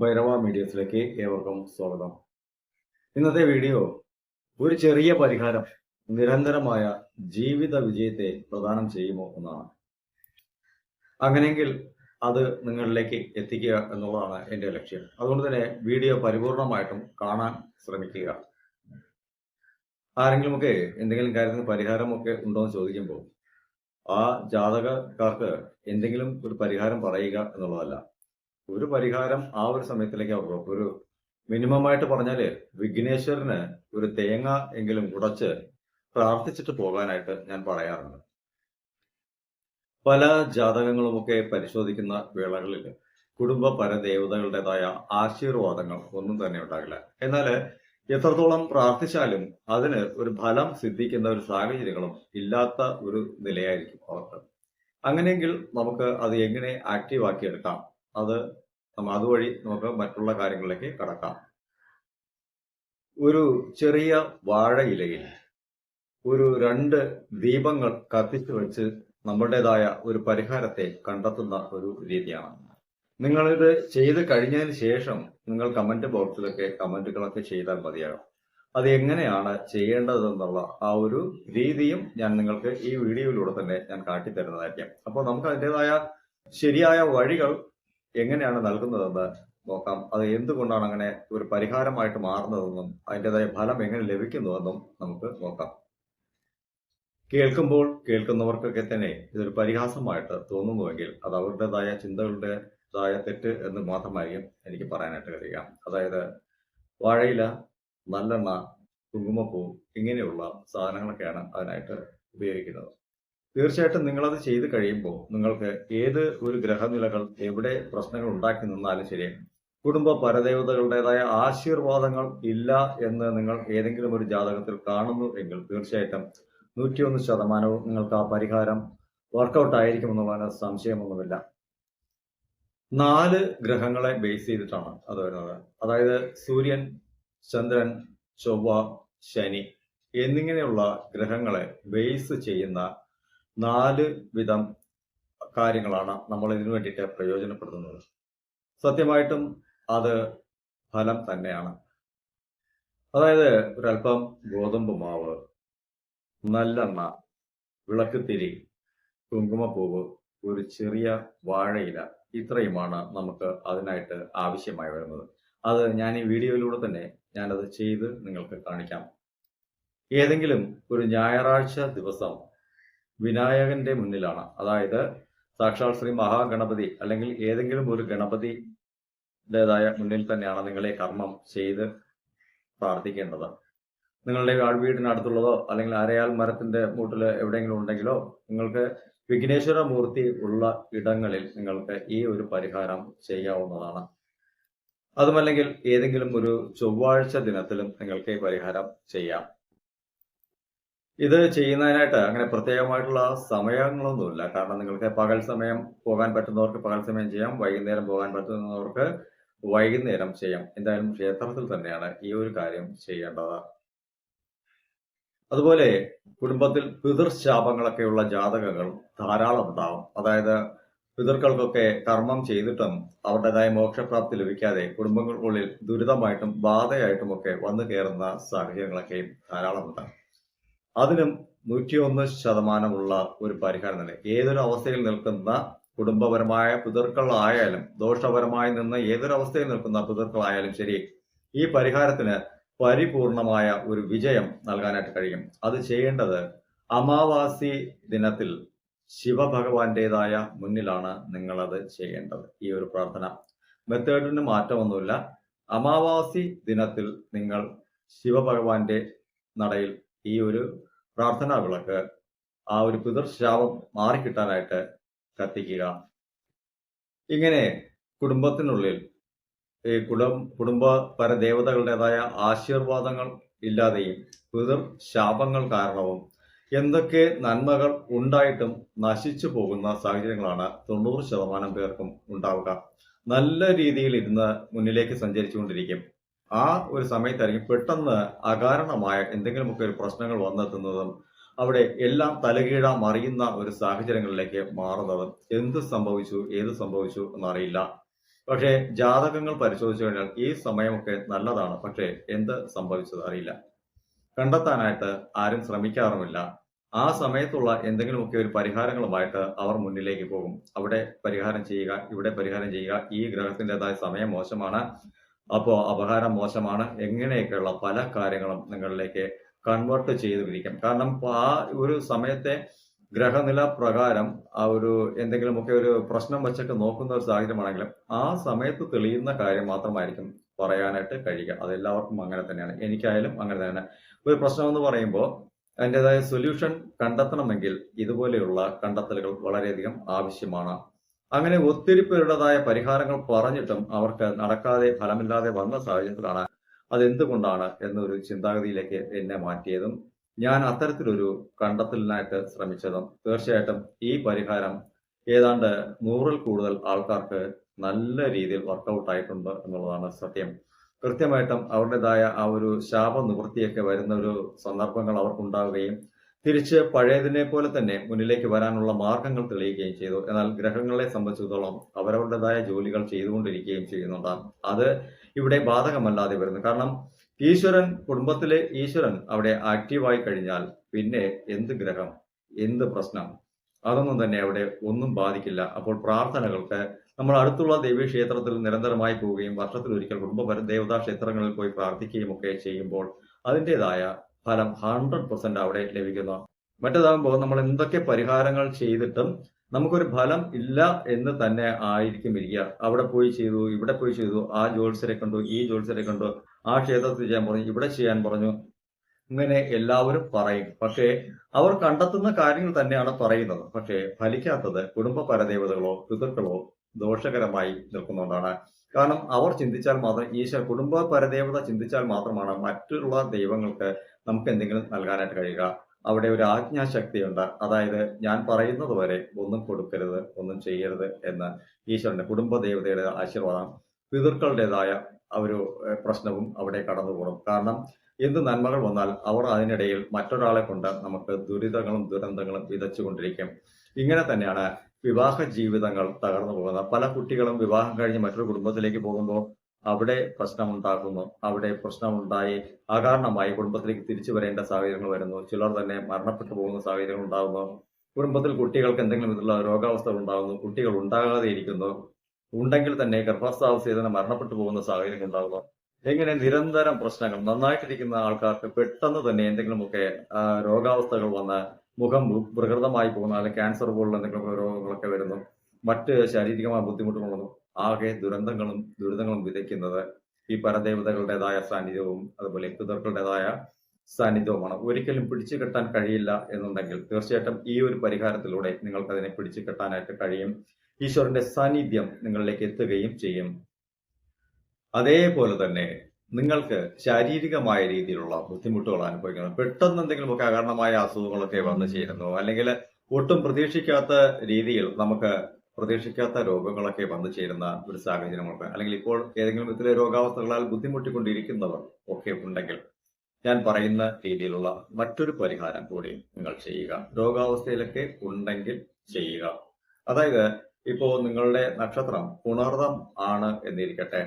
ഭൈരവ മീഡിയസിലേക്ക് ഏവർക്കും സ്വാഗതം. ഇന്നത്തെ വീഡിയോ ഒരു ചെറിയ പരിഹാരം നിരന്തരമായ ജീവിത വിജയത്തെ പ്രദാനം ചെയ്യുമോ എന്നാണ്. അങ്ങനെയെങ്കിൽ അത് നിങ്ങളിലേക്ക് എത്തിക്കുക എന്നുള്ളതാണ് എന്റെ ലക്ഷ്യം. അതുകൊണ്ട് തന്നെ വീഡിയോ പരിപൂർണമായിട്ടും കാണാൻ ശ്രമിക്കുക. ആരെങ്കിലുമൊക്കെ എന്തെങ്കിലും കാര്യത്തിന് പരിഹാരമൊക്കെ ഉണ്ടോ എന്ന് ചോദിക്കുമ്പോൾ ആ ജാതകക്കാർക്ക് എന്തെങ്കിലും ഒരു പരിഹാരം പറയുക എന്നുള്ളതല്ല. ഒരു പരിഹാരം ആ ഒരു സമയത്തിലേക്ക് അവർക്ക് ഒരു മിനിമം ആയിട്ട് പറഞ്ഞാൽ വിഘ്നേശ്വരന് ഒരു തേങ്ങ എങ്കിലും ഉടച്ച് പ്രാർത്ഥിച്ചിട്ട് പോകാനായിട്ട് ഞാൻ പറയാറുണ്ട്. പല ജാതകങ്ങളുമൊക്കെ പരിശോധിക്കുന്ന വേളകളിൽ കുടുംബ പരദേവതകളുടേതായ ആശീർവാദങ്ങൾ ഒന്നും തന്നെ ഉണ്ടാകില്ല. എന്നാൽ എത്രത്തോളം പ്രാർത്ഥിച്ചാലും അതിന് ഒരു ഫലം സിദ്ധിക്കുന്ന ഒരു സാഹചര്യങ്ങളും ഇല്ലാത്ത ഒരു നിലയായിരിക്കും അവർക്ക്. അങ്ങനെയെങ്കിൽ നമുക്ക് അത് എങ്ങനെ ആക്റ്റീവ് ആക്കി എടുക്കാം? അത് അതുവഴി നമുക്ക് മറ്റുള്ള കാര്യങ്ങളിലേക്ക് കടക്കാം. ഒരു ചെറിയ വാഴയിലയിൽ ഒരു രണ്ട് ദീപങ്ങൾ കത്തിച്ചു വെച്ച് നമ്മുടേതായ ഒരു പരിഹാരത്തെ കണ്ടെത്തുന്ന ഒരു രീതിയാണ്. നിങ്ങളിത് ചെയ്ത് കഴിഞ്ഞതിന് ശേഷം നിങ്ങൾ കമന്റ് ബോക്സിലൊക്കെ കമന്റുകളൊക്കെ ചെയ്താൽ മതിയാകും. അത് എങ്ങനെയാണ് ചെയ്യേണ്ടതെന്നുള്ള ആ ഒരു രീതിയും ഞാൻ നിങ്ങൾക്ക് ഈ വീഡിയോയിലൂടെ തന്നെ ഞാൻ കാട്ടിത്തരുന്നതായിരിക്കും. അപ്പോൾ നമുക്ക് അതിന്റെതായ ശരിയായ വഴികൾ എങ്ങനെയാണ് നൽകുന്നതെന്ന് നോക്കാം. അത് എന്തുകൊണ്ടാണ് അങ്ങനെ ഒരു പരിഹാരമായിട്ട് മാറുന്നതെന്നും അതിന്റെതായ ഫലം എങ്ങനെ ലഭിക്കുന്നുവെന്നും നമുക്ക് നോക്കാം. കേൾക്കുമ്പോൾ കേൾക്കുന്നവർക്കൊക്കെ തന്നെ ഇതൊരു പരിഹാസമായിട്ട് തോന്നുന്നുവെങ്കിൽ അത് അവരുടേതായ ചിന്തകളുടേതായ തെറ്റ് എന്ന് മാത്രമായിരിക്കും എനിക്ക് പറയാനായിട്ട് കഴിയുക. അതായത് വാഴയില നല്ലെണ്ണ കുങ്കുമപ്പൂ ഇങ്ങനെയുള്ള സാധനങ്ങളൊക്കെയാണ് അതിനായിട്ട് ഉപയോഗിക്കുന്നത്. തീർച്ചയായിട്ടും നിങ്ങളത് ചെയ്ത് കഴിയുമ്പോൾ നിങ്ങൾക്ക് ഏത് ഒരു ഗ്രഹനിലകൾ എവിടെ പ്രശ്നങ്ങൾ ഉണ്ടാക്കി നിന്നാലും ശരി കുടുംബ പരദേവതകളുടേതായ ആശീർവാദങ്ങൾ ഇല്ല എന്ന് നിങ്ങൾ ഏതെങ്കിലും ഒരു ജാതകത്തിൽ കാണുന്നു എങ്കിൽ തീർച്ചയായിട്ടും നൂറ്റിയൊന്ന് ശതമാനവും നിങ്ങൾക്ക് ആ പരിഹാരം വർക്കൗട്ട് ആയിരിക്കും എന്നുള്ളതിന് സംശയമൊന്നുമില്ല. നാല് ഗ്രഹങ്ങളെ ബേസ് ചെയ്തിട്ടാണ് അത് വരുന്നത്. അതായത് സൂര്യൻ ചന്ദ്രൻ ചൊവ്വ ശനി എന്നിങ്ങനെയുള്ള ഗ്രഹങ്ങളെ ബേസ് ചെയ്യുന്ന നാല് വിധം കാര്യങ്ങളാണ് നമ്മൾ ഇതിനു വേണ്ടിയിട്ട് പ്രയോജനപ്പെടുത്തുന്നത്. സത്യമായിട്ടും അത് ഫലം തന്നെയാണ്. അതായത് ഒരല്പം ഗോതമ്പ് മാവ് നല്ലെണ്ണ വിളക്കുത്തിരി കുങ്കുമപ്പൂവ് ഒരു ചെറിയ വാഴയില ഇത്രയുമാണ് നമുക്ക് അതിനായിട്ട് ആവശ്യമായി വരുന്നത്. അത് ഞാൻ ഈ വീഡിയോയിലൂടെ തന്നെ ഞാനത് ചെയ്ത് നിങ്ങൾക്ക് കാണിക്കാം. ഏതെങ്കിലും ഒരു ഞായറാഴ്ച ദിവസം വിനായകന്റെ മുന്നിലാണ്. അതായത് സാക്ഷാൽ ശ്രീ മഹാഗണപതി അല്ലെങ്കിൽ ഏതെങ്കിലും ഒരു ഗണപതിയുടേതായ മുന്നിൽ തന്നെയാണ് നിങ്ങളെ കർമ്മം ചെയ്ത് പ്രാർത്ഥിക്കേണ്ടത്. നിങ്ങളുടെ വീടിനടുത്തുള്ളതോ അല്ലെങ്കിൽ അരയാൽ മരത്തിന്റെ മൂട്ടിൽ എവിടെയെങ്കിലും ഉണ്ടെങ്കിലോ നിങ്ങൾക്ക് വിഘ്നേശ്വര മൂർത്തി ഉള്ള ഇടങ്ങളിൽ നിങ്ങൾക്ക് ഈ ഒരു പരിഹാരം ചെയ്യാവുന്നതാണ്. അതുമല്ലെങ്കിൽ ഏതെങ്കിലും ഒരു ചൊവ്വാഴ്ച ദിനത്തിലും നിങ്ങൾക്ക് ഈ പരിഹാരം ചെയ്യാം. ഇത് ചെയ്യുന്നതിനായിട്ട് അങ്ങനെ പ്രത്യേകമായിട്ടുള്ള സമയങ്ങളൊന്നുമില്ല. കാരണം നിങ്ങൾക്ക് പകൽ സമയം പോകാൻ പറ്റുന്നവർക്ക് പകൽ സമയം ചെയ്യാം വൈകുന്നേരം പോകാൻ പറ്റുന്നവർക്ക് വൈകുന്നേരം ചെയ്യാം. എന്തായാലും ക്ഷേത്രത്തിൽ തന്നെയാണ് ഈ ഒരു കാര്യം ചെയ്യേണ്ടത്. അതുപോലെ കുടുംബത്തിൽ പിതൃശാപങ്ങളൊക്കെയുള്ള ജാതകങ്ങൾ ധാരാളം ഉണ്ടാവും അതായത് പിതൃക്കൾക്കൊക്കെ കർമ്മം ചെയ്തിട്ടും അവരുടേതായ മോക്ഷപ്രാപ്തി ലഭിക്കാതെ കുടുംബങ്ങൾക്കുള്ളിൽ ദുരിതമായിട്ടും ബാധയായിട്ടും ഒക്കെ വന്നു കയറുന്ന സാഹചര്യങ്ങളൊക്കെയും ധാരാളം ഉണ്ടാകും അതിനും നൂറ്റിയൊന്ന് ശതമാനമുള്ള ഒരു പരിഹാരം തന്നെ. ഏതൊരു അവസ്ഥയിൽ നിൽക്കുന്ന കുടുംബപരമായ പിതൃക്കളായാലും ദോഷപരമായി നിന്ന് ഏതൊരു അവസ്ഥയിൽ നിൽക്കുന്ന പിതൃക്കളായാലും ശരി ഈ പരിഹാരത്തിന് പരിപൂർണമായ ഒരു വിജയം നൽകാനായിട്ട് കഴിയും. അത് ചെയ്യേണ്ടത് അമാവാസി ദിനത്തിൽ ശിവഭഗവാന്റേതായ മുന്നിലാണ് നിങ്ങളത് ചെയ്യേണ്ടത്. ഈ ഒരു പ്രാർത്ഥന. മെത്തേഡിന് മാറ്റമൊന്നുമില്ല. അമാവാസി ദിനത്തിൽ നിങ്ങൾ ശിവഭഗവാന്റെ നടയിൽ ഈ ഒരു പ്രാർത്ഥനാ വിളക്ക് ആ ഒരു പിതൃശാപം മാറിക്കിട്ടാനായിട്ട് കത്തിക്കുക. ഇങ്ങനെ കുടുംബത്തിനുള്ളിൽ ഈ കുടും കുടുംബ പരദേവതകളുടേതായ ആശീർവാദങ്ങൾ ഇല്ലാതെയും പിതൃ ശാപങ്ങൾ കാരണവും എന്തൊക്കെ നന്മകൾ ഉണ്ടായിട്ടും നശിച്ചു പോകുന്ന സാഹചര്യങ്ങളാണ് തൊണ്ണൂറ് ശതമാനം പേർക്കും ഉണ്ടാവുക. നല്ല രീതിയിൽ ഇരുന്ന് മുന്നിലേക്ക് സഞ്ചരിച്ചുകൊണ്ടിരിക്കും. ആ ഒരു സമയത്തായിരിക്കും പെട്ടെന്ന് അകാരണമായ എന്തെങ്കിലുമൊക്കെ ഒരു പ്രശ്നങ്ങൾ വന്നെത്തുന്നതും അവിടെ എല്ലാം തലകീഴ മറിയുന്ന ഒരു സാഹചര്യങ്ങളിലേക്ക് മാറുന്നതും എന്ത് സംഭവിച്ചു ഏത് സംഭവിച്ചു എന്നറിയില്ല. പക്ഷേ ജാതകങ്ങൾ പരിശോധിച്ചു കഴിഞ്ഞാൽ ഈ സമയമൊക്കെ നല്ലതാണ്. പക്ഷേ എന്ത് സംഭവിച്ചത് അറിയില്ല. കണ്ടെത്താനായിട്ട് ആരും ശ്രമിക്കാറുമില്ല. ആ സമയത്തുള്ള എന്തെങ്കിലുമൊക്കെ ഒരു പരിഹാരങ്ങളുമായിട്ട് അവർ മുന്നിലേക്ക് പോകും. അവിടെ പരിഹാരം ചെയ്യുക ഇവിടെ പരിഹാരം ചെയ്യുക ഈ ഗ്രഹത്തിന്റെതായ സമയം മോശമാണ്. അപ്പോൾ അപഹാരം മോശമാണ്. എങ്ങനെയൊക്കെയുള്ള പല കാര്യങ്ങളും നിങ്ങളിലേക്ക് കൺവേർട്ട് ചെയ്തു പിരിക്കും കാരണം ആ ഒരു സമയത്തെ ഗ്രഹനില പ്രകാരം ആ ഒരു എന്തെങ്കിലുമൊക്കെ ഒരു പ്രശ്നം വെച്ചൊക്കെ നോക്കുന്ന ഒരു സാഹചര്യമാണെങ്കിലും ആ സമയത്ത് തെളിയുന്ന കാര്യം മാത്രമായിരിക്കും പറയാനായിട്ട് കഴിയുക. അതെല്ലാവർക്കും അങ്ങനെ തന്നെയാണ്. എനിക്കായാലും അങ്ങനെ തന്നെ ഒരു പ്രശ്നം എന്ന് പറയുമ്പോൾ അതിന്റെതായ സൊല്യൂഷൻ കണ്ടെത്തണമെങ്കിൽ ഇതുപോലെയുള്ള കണ്ടെത്തലുകൾ വളരെയധികം ആവശ്യമാണ്. അങ്ങനെ ഒത്തിരി പേരുടേതായ പരിഹാരങ്ങൾ പറഞ്ഞിട്ടും അവർക്ക് നടക്കാതെ ഫലമില്ലാതെ വന്ന സാഹചര്യത്തിലാണ് അതെന്തുകൊണ്ടാണ് എന്നൊരു ചിന്താഗതിയിലേക്ക് എന്നെ മാറ്റിയതും ഞാൻ അത്തരത്തിലൊരു കണ്ടെത്തലിനായിട്ട് ശ്രമിച്ചതും തീർച്ചയായിട്ടും ഈ പരിഹാരം ഏതാണ്ട് നൂറിൽ കൂടുതൽ ആൾക്കാർക്ക് നല്ല രീതിയിൽ വർക്കൗട്ട് ആയിട്ടുണ്ട് എന്നുള്ളതാണ് സത്യം. കൃത്യമായിട്ടും അവരുടേതായ ആ ഒരു ശാപ നിവൃത്തിയൊക്കെ വരുന്ന ഒരു സന്ദർഭങ്ങൾ അവർക്കുണ്ടാവുകയും തിരിച്ച് പഴയതിനെ പോലെ തന്നെ മുന്നിലേക്ക് വരാനുള്ള മാർഗങ്ങൾ തെളിയിക്കുകയും ചെയ്തു. എന്നാൽ ഗ്രഹങ്ങളെ സംബന്ധിച്ചിടത്തോളം അവരവരുടേതായ ജോലികൾ ചെയ്തുകൊണ്ടിരിക്കുകയും ചെയ്യുന്നുണ്ട്. അത് ഇവിടെ ബാധകമല്ലാതെ വരുന്നു. കാരണം ഈശ്വരൻ കുടുംബത്തിലെ ഈശ്വരൻ അവിടെ ആക്റ്റീവായി കഴിഞ്ഞാൽ പിന്നെ എന്ത് ഗ്രഹം എന്ത് പ്രശ്നം? അതൊന്നും തന്നെ അവിടെ ഒന്നും ബാധിക്കില്ല. അപ്പോൾ പ്രാർത്ഥനകൾക്ക് നമ്മൾ അടുത്തുള്ള ദേവീക്ഷേത്രത്തിൽ നിരന്തരമായി പോവുകയും വർഷത്തിലൊരിക്കൽ കുടുംബ ദേവതാ ക്ഷേത്രങ്ങളിൽ പോയി പ്രാർത്ഥിക്കുകയും ഒക്കെ ചെയ്യുമ്പോൾ അതിന്റെതായ ഫലം ഹൺഡ്രഡ് പെർസെന്റ് അവിടെ ലഭിക്കുന്നു. മറ്റേതാകുമ്പോൾ നമ്മൾ എന്തൊക്കെ പരിഹാരങ്ങൾ ചെയ്തിട്ടും നമുക്കൊരു ഫലം ഇല്ല എന്ന് തന്നെ ആയിരിക്കും ഇരിക്കുക. അവിടെ പോയി ചെയ്തു ഇവിടെ പോയി ചെയ്തു ആ ജോത്സരെ കണ്ടു ഈ ജോത്സരെ കണ്ടു ആ ക്ഷേത്രത്തിൽ ചെയ്യാൻ പറഞ്ഞു ഇവിടെ ചെയ്യാൻ പറഞ്ഞു. ഇങ്ങനെ എല്ലാവരും പറയും. പക്ഷേ അവർ കണ്ടെത്തുന്ന കാര്യങ്ങൾ തന്നെയാണ് പറയുന്നത്. പക്ഷേ ഫലിക്കാത്തത് കുടുംബ പരദേവതകളോ പിതൃക്കളോ ദോഷകരമായി നിൽക്കുന്നതുകൊണ്ടാണ്. കാരണം അവർ ചിന്തിച്ചാൽ മാത്രം ഈശ്വര കുടുംബ പരദേവത ചിന്തിച്ചാൽ മാത്രമാണ് മറ്റുള്ള ദൈവങ്ങൾക്ക് നമുക്ക് എന്തെങ്കിലും നൽകാനായിട്ട് കഴിയുക. അവിടെ ഒരു ആജ്ഞാശക്തിയുണ്ട്. അതായത് ഞാൻ പറയുന്നത് വരെ ഒന്നും കൊടുക്കരുത് ഒന്നും ചെയ്യരുത് എന്ന് ഈശ്വരന്റെ കുടുംബ ദേവതയുടെ ആശീർവാദം പിതൃക്കളുടേതായ ഒരു പ്രശ്നവും അവിടെ കടന്നു പോകണം കാരണം എന്ത് നന്മകൾ വന്നാൽ അവർ അതിനിടയിൽ മറ്റൊരാളെ കൊണ്ട് നമുക്ക് ദുരിതങ്ങളും ദുരന്തങ്ങളും വിതച്ചുകൊണ്ടിരിക്കും. ഇങ്ങനെ തന്നെയാണ് വിവാഹ ജീവിതങ്ങൾ തകർന്നു പോകുന്നത് പല കുട്ടികളും വിവാഹം കഴിഞ്ഞ് മറ്റൊരു കുടുംബത്തിലേക്ക് പോകുമ്പോൾ അവിടെ പ്രശ്നമുണ്ടാക്കുന്നു അവിടെ പ്രശ്നമുണ്ടായി. അകാരണമായി കുടുംബത്തിലേക്ക് തിരിച്ചു വരേണ്ട സാഹചര്യങ്ങൾ വരുന്നു. ചിലർ തന്നെ മരണപ്പെട്ടു പോകുന്ന സാഹചര്യങ്ങൾ ഉണ്ടാകുന്നു. കുടുംബത്തിൽ കുട്ടികൾക്ക് എന്തെങ്കിലും വിധത്തിലുള്ള രോഗാവസ്ഥകൾ ഉണ്ടാകുന്നു. കുട്ടികൾ ഉണ്ടാകാതെ ഇരിക്കുന്നു. ഉണ്ടെങ്കിൽ തന്നെ ഗർഭാസ്ഥാവസ്ഥയിൽ തന്നെ മരണപ്പെട്ടു പോകുന്ന സാഹചര്യങ്ങൾ ഉണ്ടാകുന്നു. എങ്ങനെ നിരന്തരം പ്രശ്നങ്ങൾ നന്നായിട്ടിരിക്കുന്ന ആൾക്കാർക്ക് പെട്ടെന്ന് തന്നെ എന്തെങ്കിലുമൊക്കെ രോഗാവസ്ഥകൾ വന്ന് മുഖം പ്രകൃതമായി പോകുന്നു. അല്ലെങ്കിൽ ക്യാൻസർ പോലുള്ള എന്തെങ്കിലും രോഗങ്ങളൊക്കെ വരുന്നു. മറ്റ് ശാരീരികമായ ബുദ്ധിമുട്ടുകളൊന്നും ആകെ ദുരന്തങ്ങളും ദുരിതങ്ങളും വിതയ്ക്കുന്നത് ഈ പരദേവതകളുടേതായ സാന്നിധ്യവും അതുപോലെ പിതൃക്കളുടേതായ സാന്നിധ്യവുമാണ്. ഒരിക്കലും പിടിച്ചു കെട്ടാൻ കഴിയില്ല എന്നുണ്ടെങ്കിൽ തീർച്ചയായിട്ടും ഈ ഒരു പരിഹാരത്തിലൂടെ നിങ്ങൾക്ക് അതിനെ പിടിച്ചു കെട്ടാനായിട്ട് കഴിയും. ഈശ്വരന്റെ സാന്നിധ്യം നിങ്ങളിലേക്ക് എത്തുകയും ചെയ്യും. അതേപോലെ തന്നെ നിങ്ങൾക്ക് ശാരീരികമായ രീതിയിലുള്ള ബുദ്ധിമുട്ടുകൾ അനുഭവിക്കണം. പെട്ടെന്ന് എന്തെങ്കിലുമൊക്കെ അകാരണമായ അസുഖങ്ങളൊക്കെ വന്നു ചേരുന്നു. അല്ലെങ്കിൽ ഒട്ടും പ്രതീക്ഷിക്കാത്ത രീതിയിൽ നമുക്ക് പ്രതീക്ഷിക്കാത്ത രോഗങ്ങളൊക്കെ വന്നു ചേരുന്ന ഒരു സാഹചര്യമുണ്ട് അല്ലെങ്കിൽ ഇപ്പോൾ ഏതെങ്കിലും വിധത്തിലെ രോഗാവസ്ഥകളാൽ ബുദ്ധിമുട്ടിക്കൊണ്ടിരിക്കുന്നവർ ഒക്കെ ഉണ്ടെങ്കിൽ ഞാൻ പറയുന്ന രീതിയിലുള്ള മറ്റൊരു പരിഹാരം കൂടി നിങ്ങൾ ചെയ്യുക. രോഗാവസ്ഥയിലൊക്കെ ഉണ്ടെങ്കിൽ ചെയ്യുക. അതായത് ഇപ്പോൾ നിങ്ങളുടെ നക്ഷത്രം പുണർദം ആണ് എന്നിരിക്കട്ടെ.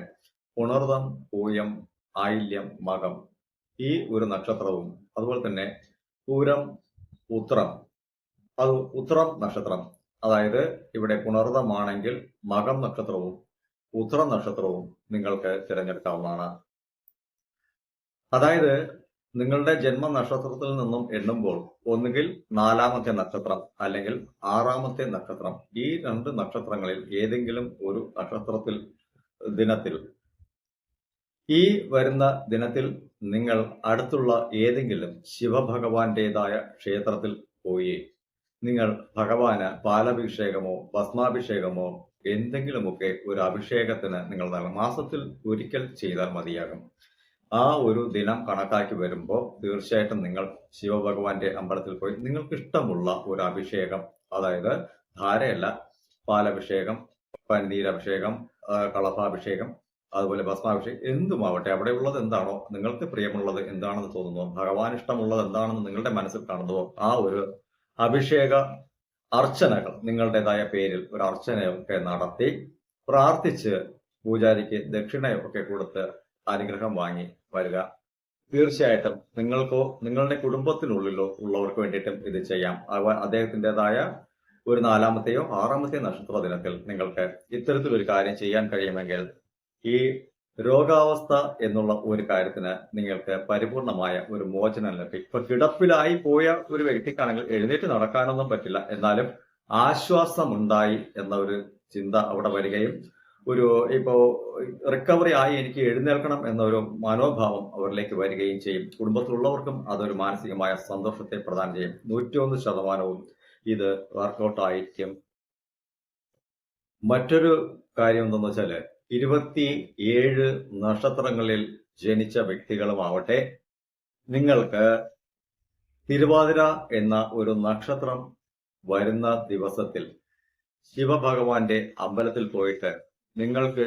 പുണർദം പൂയം ആയില്യം മകം ഈ ഒരു നക്ഷത്രവും അതുപോലെ തന്നെ പൂരം ഉത്രം. അത് ഉത്രം നക്ഷത്രം. അതായത് ഇവിടെ പുണർദമാണെങ്കിൽ മകം നക്ഷത്രവും ഉത്രം നക്ഷത്രവും നിങ്ങൾക്ക് തിരഞ്ഞെടുക്കാവുന്നതാണ്. അതായത് നിങ്ങളുടെ ജന്മ നക്ഷത്രത്തിൽ നിന്നും എണ്ണുമ്പോൾ ഒന്നുകിൽ നാലാമത്തെ നക്ഷത്രം അല്ലെങ്കിൽ ആറാമത്തെ നക്ഷത്രം ഈ രണ്ട് നക്ഷത്രങ്ങളിൽ ഏതെങ്കിലും ഒരു നക്ഷത്രത്തിൽ ദിനത്തിൽ ഈ വരുന്ന ദിനത്തിൽ നിങ്ങൾ അടുത്തുള്ള ഏതെങ്കിലും ശിവഭഗവാന്റേതായ ക്ഷേത്രത്തിൽ പോയി നിങ്ങൾ ഭഗവാന് പാലഭിഷേകമോ ഭസ്മാഭിഷേകമോ എന്തെങ്കിലുമൊക്കെ ഒരു അഭിഷേകത്തിന് നിങ്ങൾ നൽകണം. മാസത്തിൽ ഒരിക്കൽ ചെയ്താൽ മതിയാകും. ആ ഒരു ദിനം കണക്കാക്കി വരുമ്പോൾ തീർച്ചയായിട്ടും നിങ്ങൾ ശിവഭഗവാന്റെ അമ്പലത്തിൽ പോയി നിങ്ങൾക്ക് ഇഷ്ടമുള്ള ഒരു അഭിഷേകം അതായത് ധാരയല്ല പാലഭിഷേകം പനീരഭിഷേകം കളഭാഭിഷേകം അതുപോലെ ഭസ്മാഭിഷേകം എന്തുമാവട്ടെ അവിടെ ഉള്ളത് എന്താണോ നിങ്ങൾക്ക് പ്രിയമുള്ളത് എന്താണെന്ന് തോന്നുന്നു ഭഗവാൻ ഇഷ്ടമുള്ളത് എന്താണെന്ന് നിങ്ങളുടെ മനസ്സിൽ കാണുന്നുവോ ആ ഒരു അഭിഷേക അർച്ചനകൾ നിങ്ങളുടേതായ പേരിൽ ഒരു അർച്ചനയൊക്കെ നടത്തി പ്രാർത്ഥിച്ച് പൂജാരിക്ക് ദക്ഷിണയൊക്കെ കൊടുത്ത് അനുഗ്രഹം വാങ്ങി വരിക. തീർച്ചയായിട്ടും നിങ്ങൾക്കോ നിങ്ങളുടെ കുടുംബത്തിനുള്ളിലോ ഉള്ളവർക്ക് വേണ്ടിയിട്ടും ഇത് ചെയ്യാം. അദ്ദേഹത്തിന്റെതായ ഒരു നാലാമത്തെയോ ആറാമത്തെയോ നക്ഷത്ര ദിനത്തിൽ നിങ്ങൾക്ക് ഇത്തരത്തിലൊരു കാര്യം ചെയ്യാൻ കഴിയുമെങ്കിൽ ഈ രോഗാവസ്ഥ എന്നുള്ള ഒരു കാര്യത്തിന് നിങ്ങൾക്ക് പരിപൂർണമായ ഒരു മോചനം ലഭിക്കും. ഇപ്പൊ കിടപ്പിലായി പോയ ഒരു വ്യക്തിക്കാണെങ്കിൽ എഴുന്നേറ്റ് നടക്കാനൊന്നും പറ്റില്ല. എന്നാലും ആശ്വാസമുണ്ടായി എന്ന ഒരു ചിന്ത അവിടെ വരികയും ഒരു ഇപ്പോ റിക്കവറി ആയി എനിക്ക് എഴുന്നേൽക്കണം എന്നൊരു മനോഭാവം അവരിലേക്ക് വരികയും ചെയ്യും. കുടുംബത്തിലുള്ളവർക്കും അതൊരു മാനസികമായ സന്തോഷത്തെ പ്രദാനം ചെയ്യും. നൂറ്റിയൊന്ന് ശതമാനവും ഇത് വർക്കൗട്ട് ആയിരിക്കും. മറ്റൊരു കാര്യം എന്തെന്ന് വെച്ചാൽ ഇരുപത്തി ഏഴ് നക്ഷത്രങ്ങളിൽ ജനിച്ച വ്യക്തികളുമാവട്ടെ നിങ്ങൾക്ക് തിരുവാതിര എന്ന ഒരു നക്ഷത്രം വരുന്ന ദിവസത്തിൽ ശിവഭഗവാന്റെ അമ്പലത്തിൽ പോയിട്ട് നിങ്ങൾക്ക്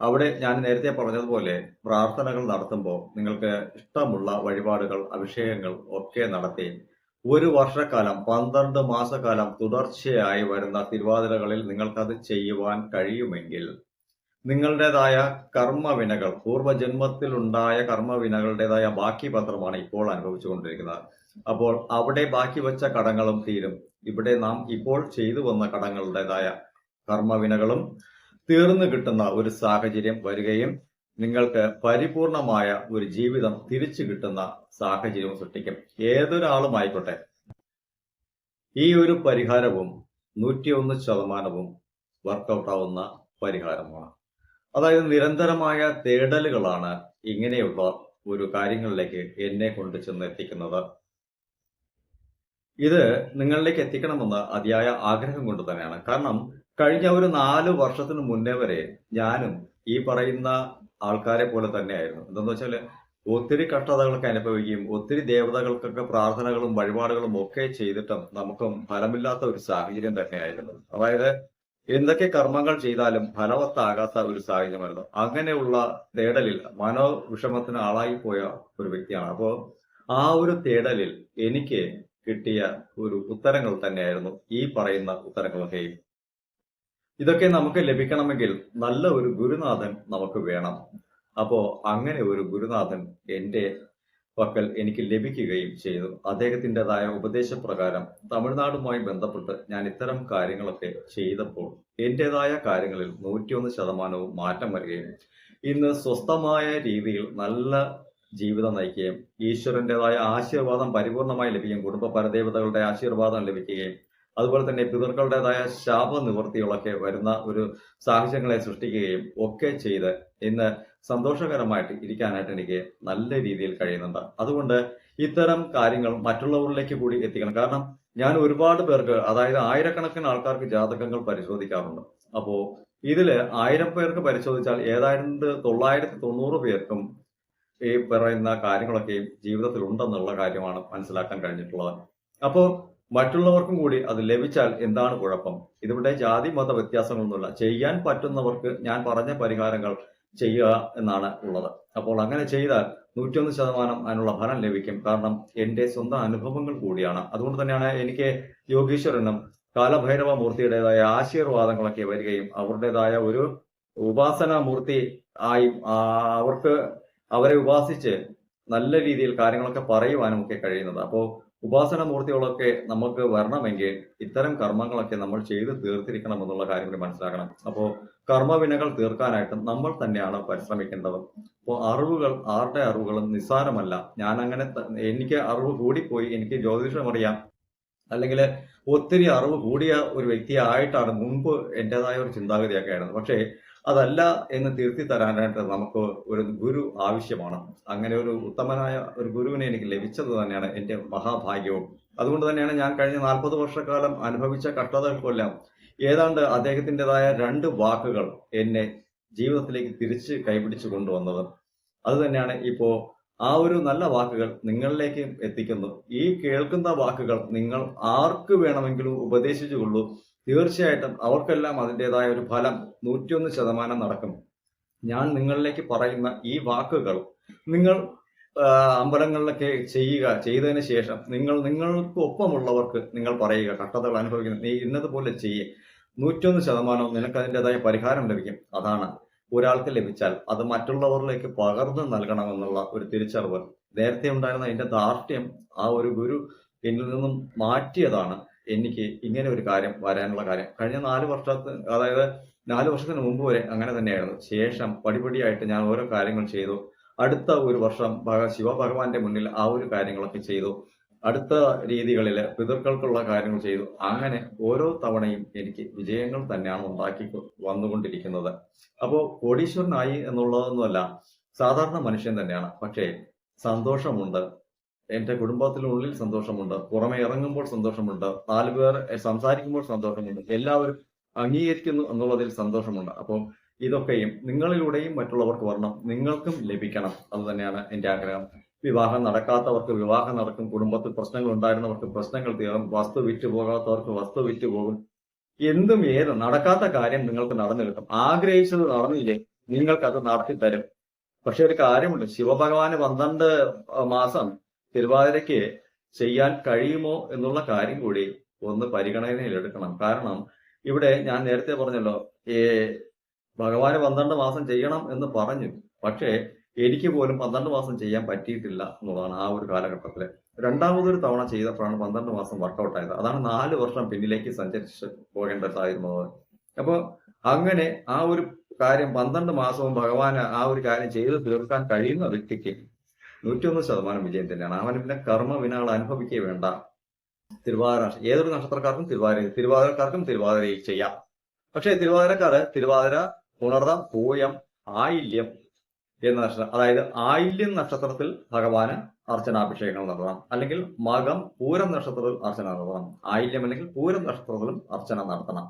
അവിടെ ഞാൻ നേരത്തെ പറഞ്ഞതുപോലെ പ്രാർത്ഥനകൾ നടത്തുമ്പോൾ നിങ്ങൾക്ക് ഇഷ്ടമുള്ള വഴിപാടുകൾ അഭിഷേകങ്ങൾ ഒക്കെ നടത്തി ഒരു വർഷക്കാലം പന്ത്രണ്ട് മാസക്കാലം തുടർച്ചയായി വരുന്ന തിരുവാതിരകളിൽ നിങ്ങൾക്കത് ചെയ്യുവാൻ കഴിയുമെങ്കിൽ നിങ്ങളുടേതായ കർമ്മവിനകൾ പൂർവജന്മത്തിലുണ്ടായ കർമ്മവിനകളുടേതായ ബാക്കി പത്രമാണ് ഇപ്പോൾ അനുഭവിച്ചുകൊണ്ടിരിക്കുന്നത്. അപ്പോൾ അവിടെ ബാക്കി വെച്ച കടങ്ങളും തീരും. ഇവിടെ നാം ഇപ്പോൾ ചെയ്തു വന്ന കടങ്ങളുടേതായ കർമ്മവിനകളും തീർന്നു കിട്ടുന്ന ഒരു സാഹചര്യം വരികയും നിങ്ങൾക്ക് പരിപൂർണമായ ഒരു ജീവിതം തിരിച്ചു കിട്ടുന്ന സാഹചര്യവും സൃഷ്ടിക്കും. ഏതൊരാളും ആയിക്കോട്ടെ ഈ ഒരു പരിഹാരവും നൂറ്റിയൊന്ന് ശതമാനവും വർക്കൗട്ടാവുന്ന പരിഹാരമാണ്. അതായത് നിരന്തരമായ തേടലുകളാണ് ഇങ്ങനെയുള്ള ഒരു കാര്യങ്ങളിലേക്ക് എന്നെ കൊണ്ട് ചെന്ന് എത്തിക്കുന്നത് ഇത് നിങ്ങളിലേക്ക് എത്തിക്കണമെന്ന് അതിയായ ആഗ്രഹം കൊണ്ട് തന്നെയാണ്. കാരണം കഴിഞ്ഞ ഒരു നാല് വർഷത്തിന് മുന്നേ വരെ ഞാനും ഈ പറയുന്ന ആൾക്കാരെ പോലെ തന്നെയായിരുന്നു. എന്താന്ന് വെച്ചാൽ ഒത്തിരി കഷ്ടതകളൊക്കെ അനുഭവിക്കുകയും ഒത്തിരി ദേവതകൾക്കൊക്കെ പ്രാർത്ഥനകളും വഴിപാടുകളും ഒക്കെ ചെയ്തിട്ടും നമുക്കും ഫലമില്ലാത്ത ഒരു സാഹചര്യം തന്നെയായിരുന്നു. അതായത് എന്തൊക്കെ കർമ്മങ്ങൾ ചെയ്താലും ഫലവത്താകാത്ത ഒരു സാഹചര്യമായിരുന്നു. അങ്ങനെയുള്ള തേടലിൽ മനോവിഷമത്തിന് ആളായി പോയ ഒരു വ്യക്തിയാണ്. അപ്പോ ആ ഒരു തേടലിൽ എനിക്ക് കിട്ടിയ ഒരു ഉത്തരങ്ങൾ തന്നെയായിരുന്നു ഈ പറയുന്ന ഉത്തരങ്ങളൊക്കെയും ഇതൊക്കെ നമുക്ക് ലഭിക്കണമെങ്കിൽ നല്ല ഒരു ഗുരുനാഥൻ നമുക്ക് വേണം. അപ്പോ അങ്ങനെ ഒരു ഗുരുനാഥൻ എന്റെ പക്കൽ എനിക്ക് ലഭിക്കുകയും ചെയ്തു. അദ്ദേഹത്തിന്റെതായ ഉപദേശപ്രകാരം തമിഴ്നാടുമായി ബന്ധപ്പെട്ട് ഞാൻ ഇത്തരം കാര്യങ്ങളൊക്കെ ചെയ്തപ്പോൾ എന്റെതായ കാര്യങ്ങളിൽ നൂറ്റിയൊന്ന് ശതമാനവും മാറ്റം വരികയും ഇന്ന് സ്വസ്ഥമായ രീതിയിൽ നല്ല ജീവിതം നയിക്കുകയും ഈശ്വരന്റെതായ ആശീർവാദം പരിപൂർണമായി ലഭിക്കുകയും കുടുംബ പരദേവതകളുടെ ആശീർവാദം ലഭിക്കുകയും അതുപോലെ തന്നെ പിതൃക്കളുടേതായ ശാപ നിവൃത്തികളൊക്കെ വരുന്ന ഒരു സാഹചര്യങ്ങളെ സൃഷ്ടിക്കുകയും ഒക്കെ ചെയ്ത് ഇന്ന് സന്തോഷകരമായിട്ട് ഇരിക്കാനായിട്ട് എനിക്ക് നല്ല രീതിയിൽ കഴിയുന്നുണ്ട്. അതുകൊണ്ട് ഇത്തരം കാര്യങ്ങൾ മറ്റുള്ളവരിലേക്ക് കൂടി എത്തിക്കണം. കാരണം ഞാൻ ഒരുപാട് പേർക്ക് അതായത് ആയിരക്കണക്കിന് ആൾക്കാർക്ക് ജാതകങ്ങൾ പരിശോധിക്കാറുണ്ട്. അപ്പോ ഇതിൽ ആയിരം പേർക്ക് പരിശോധിച്ചാൽ ഏതായിരത്തി തൊള്ളായിരത്തി തൊണ്ണൂറ് പേർക്കും ഈ പറയുന്ന കാര്യങ്ങളൊക്കെയും ജീവിതത്തിൽ ഉണ്ടെന്നുള്ള കാര്യമാണ് മനസ്സിലാക്കാൻ കഴിഞ്ഞിട്ടുള്ളത്. അപ്പോൾ മറ്റുള്ളവർക്കും കൂടി അത് ലഭിച്ചാൽ എന്താണ് കുഴപ്പം? ഇതിവിടെ ജാതി മത വ്യത്യാസങ്ങളൊന്നുമില്ല. ചെയ്യാൻ പറ്റുന്നവർക്ക് ഞാൻ പറഞ്ഞ പരിഹാരങ്ങൾ ചെയ്യുക എന്നാണ് ഉള്ളത്. അപ്പോൾ അങ്ങനെ ചെയ്താൽ നൂറ്റിയൊന്ന് ശതമാനം അതിനുള്ള ഫലം ലഭിക്കും. കാരണം എന്റെ സ്വന്തം അനുഭവങ്ങൾ കൂടിയാണ്. അതുകൊണ്ട് തന്നെയാണ് എനിക്ക് യോഗീശ്വരനും കാലഭൈരവ മൂർത്തിയുടേതായ ആശീർവാദങ്ങളൊക്കെ വരികയും അവരുടേതായ ഒരു ഉപാസന മൂർത്തി ആയി അവർക്ക് അവരെ ഉപാസിച്ച് നല്ല രീതിയിൽ കാര്യങ്ങളൊക്കെ പറയുവാനും ഒക്കെ കഴിയുന്നത്. അപ്പോൾ ഉപാസന മൂർത്തികളൊക്കെ നമുക്ക് വരണമെങ്കിൽ ഇത്തരം കർമ്മങ്ങളൊക്കെ നമ്മൾ ചെയ്ത് തീർത്തിരിക്കണം എന്നുള്ള കാര്യം കൂടി മനസ്സിലാക്കണം. അപ്പോൾ കർമ്മവിനകൾ തീർക്കാനായിട്ട് നമ്മൾ തന്നെയാണ് പരിശ്രമിക്കേണ്ടത്. അപ്പോൾ അറിവുകൾ ആരുടെ അറിവുകളും നിസ്സാരമല്ല. ഞാൻ അങ്ങനെ എനിക്ക് അറിവ് കൂടിപ്പോയി എനിക്ക് ജ്യോതിഷം അറിയാം. അല്ലെങ്കിൽ ഒത്തിരി അറിവ് കൂടിയ ഒരു വ്യക്തിയായിട്ടാണ് മുൻപ് എന്റെതായ ഒരു ചിന്താഗതിയൊക്കെ ആയിരുന്നു പക്ഷേ അതല്ല എന്ന് തിരുത്തി തരാനായിട്ട് നമുക്ക് ഒരു ഗുരു ആവശ്യമാണ്. അങ്ങനെ ഒരു ഉത്തമനായ ഒരു ഗുരുവിനെ എനിക്ക് ലഭിച്ചത് തന്നെയാണ് എന്റെ മഹാഭാഗ്യവും. അതുകൊണ്ട് തന്നെയാണ് ഞാൻ കഴിഞ്ഞ നാൽപ്പത് വർഷക്കാലം അനുഭവിച്ച കഷ്ടതകൾക്കെല്ലാം ഏതാണ്ട് അദ്ദേഹത്തിന്റെതായ രണ്ട് വാക്കുകൾ എന്നെ ജീവിതത്തിലേക്ക് തിരിച്ച് കൈപിടിച്ചു കൊണ്ടുവന്നത്. അത് തന്നെയാണ് ഇപ്പോ ആ ഒരു നല്ല വാക്കുകൾ നിങ്ങളിലേക്ക് എത്തിക്കുന്നു. ഈ കേൾക്കുന്ന വാക്കുകൾ നിങ്ങൾ ആർക്ക് വേണമെങ്കിലും ഉപദേശിച്ചുകൊള്ളൂ. തീർച്ചയായിട്ടും അവർക്കെല്ലാം അതിന്റെതായ ഒരു ഫലം നൂറ്റിയൊന്ന് ശതമാനം നടക്കും. ഞാൻ നിങ്ങളിലേക്ക് പറയുന്ന ഈ വാക്കുകൾ നിങ്ങൾ അമ്പലങ്ങളിലൊക്കെ ചെയ്യുക ചെയ്തതിന് ശേഷം നിങ്ങൾ നിങ്ങൾക്ക് ഒപ്പമുള്ളവർക്ക് നിങ്ങൾ പറയുക കട്ടതകൾ അനുഭവിക്കുന്ന നീ ഇന്നതുപോലെ ചെയ്യേ. നൂറ്റൊന്ന് ശതമാനം നിനക്ക് അതിന്റെതായ പരിഹാരം ലഭിക്കും. അതാണ് ഒരാൾക്ക് ലഭിച്ചാൽ അത് മറ്റുള്ളവരിലേക്ക് പകർന്നു നൽകണമെന്നുള്ള ഒരു തിരിച്ചറിവ്. നേരത്തെ ഉണ്ടായിരുന്ന അതിന്റെ ദാർഢ്യം ആ ഒരു ഗുരു എന്നിൽ നിന്നും മാറ്റിയതാണ്. എനിക്ക് ഇങ്ങനെ ഒരു കാര്യം വരാനുള്ള കാര്യം. കഴിഞ്ഞ നാല് വർഷത്ത് അതായത് നാല് വർഷത്തിന് മുമ്പ് വരെ അങ്ങനെ തന്നെയായിരുന്നു. ശേഷം പടിപടിയായിട്ട് ഞാൻ ഓരോ കാര്യങ്ങൾ ചെയ്തു. അടുത്ത ഒരു വർഷം ഭഗ ശിവഭഗവാന്റെ മുന്നിൽ ആ ഒരു കാര്യങ്ങളൊക്കെ ചെയ്തു. അടുത്ത രീതികളിൽ പിതൃക്കൾക്കുള്ള കാര്യങ്ങൾ ചെയ്തു. അങ്ങനെ ഓരോ തവണയും എനിക്ക് വിജയങ്ങൾ തന്നെയാണ് ഉണ്ടാക്കി വന്നുകൊണ്ടിരിക്കുന്നത്. അപ്പോൾ കോടീശ്വരനായി എന്നുള്ളതൊന്നുമല്ല സാധാരണ മനുഷ്യൻ തന്നെയാണ്. പക്ഷേ സന്തോഷമുണ്ട് എന്റെ കുടുംബത്തിനുള്ളിൽ സന്തോഷമുണ്ട്. പുറമെ ഇറങ്ങുമ്പോൾ സന്തോഷമുണ്ട്. നാല് പേർ സംസാരിക്കുമ്പോൾ സന്തോഷമുണ്ട്. എല്ലാവരും അംഗീകരിക്കുന്നു എന്നുള്ളതിൽ സന്തോഷമുണ്ട്. അപ്പോൾ ഇതൊക്കെയും നിങ്ങളിലൂടെയും മറ്റുള്ളവർക്ക് വരണം. നിങ്ങൾക്കും ലഭിക്കണം. അത് തന്നെയാണ് എന്റെ ആഗ്രഹം. വിവാഹം നടക്കാത്തവർക്ക് വിവാഹം നടക്കും. കുടുംബത്തിൽ പ്രശ്നങ്ങൾ ഉണ്ടായിരുന്നവർക്ക് പ്രശ്നങ്ങൾ തീരും വസ്തു വിറ്റ് പോകാത്തവർക്ക് വസ്തു വിറ്റ് പോകും. എന്തും ഏത് നടക്കാത്ത കാര്യം നിങ്ങൾക്ക് നടന്നു കിട്ടും. ആഗ്രഹിച്ചത് നടന്നില്ലേ നിങ്ങൾക്കത് നടത്തി തരും പക്ഷെ ഒരു കാര്യമുണ്ട്. ശിവഭഗവാന് പന്ത്രണ്ട് മാസം തിരുവാതിരയ്ക്ക് ചെയ്യാൻ കഴിയുമോ എന്നുള്ള കാര്യം കൂടി ഒന്ന് പരിഗണനയിലെടുക്കണം കാരണം ഇവിടെ ഞാൻ നേരത്തെ പറഞ്ഞല്ലോ ഏ ഭഗവാന് പന്ത്രണ്ട് മാസം ചെയ്യണം എന്ന് പറഞ്ഞു. പക്ഷേ എനിക്ക് പോലും പന്ത്രണ്ട് മാസം ചെയ്യാൻ പറ്റിയിട്ടില്ല എന്നുള്ളതാണ് ആ ഒരു കാലഘട്ടത്തിൽ. രണ്ടാമതൊരു തവണ ചെയ്തപ്പോഴാണ് പന്ത്രണ്ട് മാസം വർക്കൗട്ട് ആയത് അതാണ് നാല് വർഷം പിന്നിലേക്ക് സഞ്ചരിച്ച് പോകേണ്ടതായിരുന്നത് അപ്പോൾ അങ്ങനെ ആ ഒരു കാര്യം പന്ത്രണ്ട് മാസവും ഭഗവാന് ആ ഒരു കാര്യം ചെയ്ത് തീർക്കാൻ കഴിയുന്ന വ്യക്തിക്ക് നൂറ്റിയൊന്ന് ശതമാനം വിജയം തന്നെയാണ്. അവന് പിന്നെ കർമ്മ വിനാൾ അനുഭവിക്കുക വേണ്ട. തിരുവാതിര ഏതൊരു നക്ഷത്രക്കാർക്കും തിരുവാതിര തിരുവാതിരക്കാർക്കും തിരുവാതിര ചെയ്യാം. പക്ഷേ തിരുവാതിരക്കാര് തിരുവാതിര പുണർദം പൂയം ആയില്യം എന്ന നക്ഷത്രം അതായത് ആയില്യം നക്ഷത്രത്തിൽ ഭഗവാന് അർച്ചനാഭിഷേകങ്ങൾ നടത്തണം. അല്ലെങ്കിൽ മകം പൂരം നക്ഷത്രത്തിൽ അർച്ചന നടത്തണം. ആയില്യം അല്ലെങ്കിൽ പൂരം നക്ഷത്രത്തിലും അർച്ചന നടത്തണം.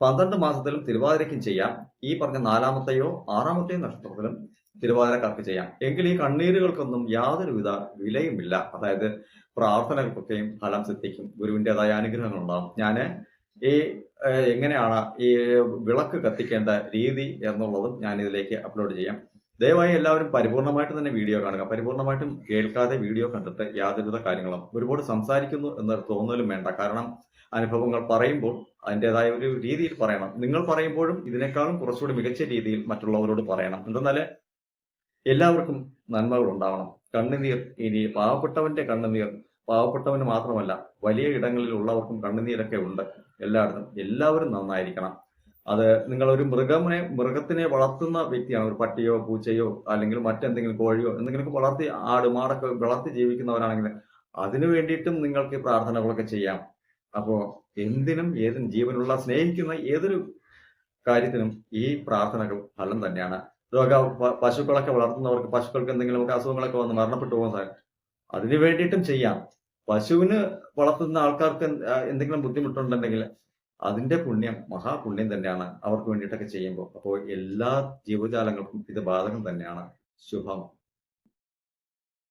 പന്ത്രണ്ട് മാസത്തിലും തിരുവാതിരയ്ക്കും ചെയ്യാം. ഈ പറഞ്ഞ നാലാമത്തെയോ ആറാമത്തെയോ നക്ഷത്രത്തിലും തിരുവാതിരക്കാർക്ക് ചെയ്യാം. എങ്കിൽ ഈ കണ്ണീരുകൾക്കൊന്നും യാതൊരുവിധ വിലയുമില്ല. അതായത് പ്രാർത്ഥനകൾക്കൊക്കെയും ഫലം സിദ്ധിക്കും. ഗുരുവിന്റെതായ അനുഗ്രഹങ്ങൾ ഉണ്ടാകും ഞാൻ ഈ എങ്ങനെയാണ് ഈ വിളക്ക് കത്തിക്കേണ്ട രീതി എന്നുള്ളതും ഞാൻ ഇതിലേക്ക് അപ്ലോഡ് ചെയ്യാം. ദയവായി എല്ലാവരും പരിപൂർണമായിട്ട് തന്നെ വീഡിയോ കാണുക. പരിപൂർണമായിട്ടും കേൾക്കാതെ വീഡിയോ കണ്ടിട്ട് യാതൊരുവിധ കാര്യങ്ങളും ഒരുപാട് സംസാരിക്കുന്നു എന്ന് തോന്നലും വേണ്ട. കാരണം അനുഭവങ്ങൾ പറയുമ്പോൾ അതിന്റെതായ ഒരു രീതിയിൽ പറയണം. നിങ്ങൾ പറയുമ്പോഴും ഇതിനേക്കാളും കുറച്ചുകൂടി മികച്ച രീതിയിൽ മറ്റുള്ളവരോട് പറയണം. എന്തെന്നാൽ എല്ലാവർക്കും നന്മകൾ ഉണ്ടാവണം. കണ്ണുനീർ ഇനി പാവപ്പെട്ടവന്റെ കണ്ണുനീർ പാവപ്പെട്ടവന് മാത്രമല്ല വലിയ ഇടങ്ങളിൽ ഉള്ളവർക്കും കണ്ണുനീരൊക്കെ ഉണ്ട്. എല്ലായിടത്തും എല്ലാവരും നന്നായിരിക്കണം. അത് നിങ്ങൾ ഒരു മൃഗത്തിനെ മൃഗത്തിനെ വളർത്തുന്ന വ്യക്തിയാണ്. ഒരു പട്ടിയോ പൂച്ചയോ അല്ലെങ്കിൽ മറ്റെന്തെങ്കിലും കോഴിയോ എന്തെങ്കിലുമൊക്കെ വളർത്തി ആട് മാടൊക്കെ വളർത്തി ജീവിക്കുന്നവരാണെങ്കിൽ അതിനു വേണ്ടിയിട്ടും നിങ്ങൾക്ക് പ്രാർത്ഥനകളൊക്കെ ചെയ്യാം. അപ്പോൾ എന്തിനും ഏതിനും ജീവനുള്ള സ്നേഹിക്കുന്ന ഏതൊരു കാര്യത്തിനും ഈ പ്രാർത്ഥനകൾ ഫലം തന്നെയാണ്. രോഗ പശുക്കളൊക്കെ വളർത്തുന്നവർക്ക് പശുക്കൾക്ക് എന്തെങ്കിലുമൊക്കെ അസുഖങ്ങളൊക്കെ വന്ന് മരണപ്പെട്ടു പോകുന്ന അതിന് വേണ്ടിയിട്ടും ചെയ്യാം. പശുവിന് വളർത്തുന്ന ആൾക്കാർക്ക് എന്തെങ്കിലും ബുദ്ധിമുട്ടുണ്ടെങ്കിൽ അതിന്റെ പുണ്യം മഹാപുണ്യം തന്നെയാണ് അവർക്ക് വേണ്ടിയിട്ടൊക്കെ ചെയ്യുമ്പോൾ. അപ്പോൾ എല്ലാ ജീവജാലങ്ങൾക്കും ഇത് ബാധകം തന്നെയാണ്. ശുഭം.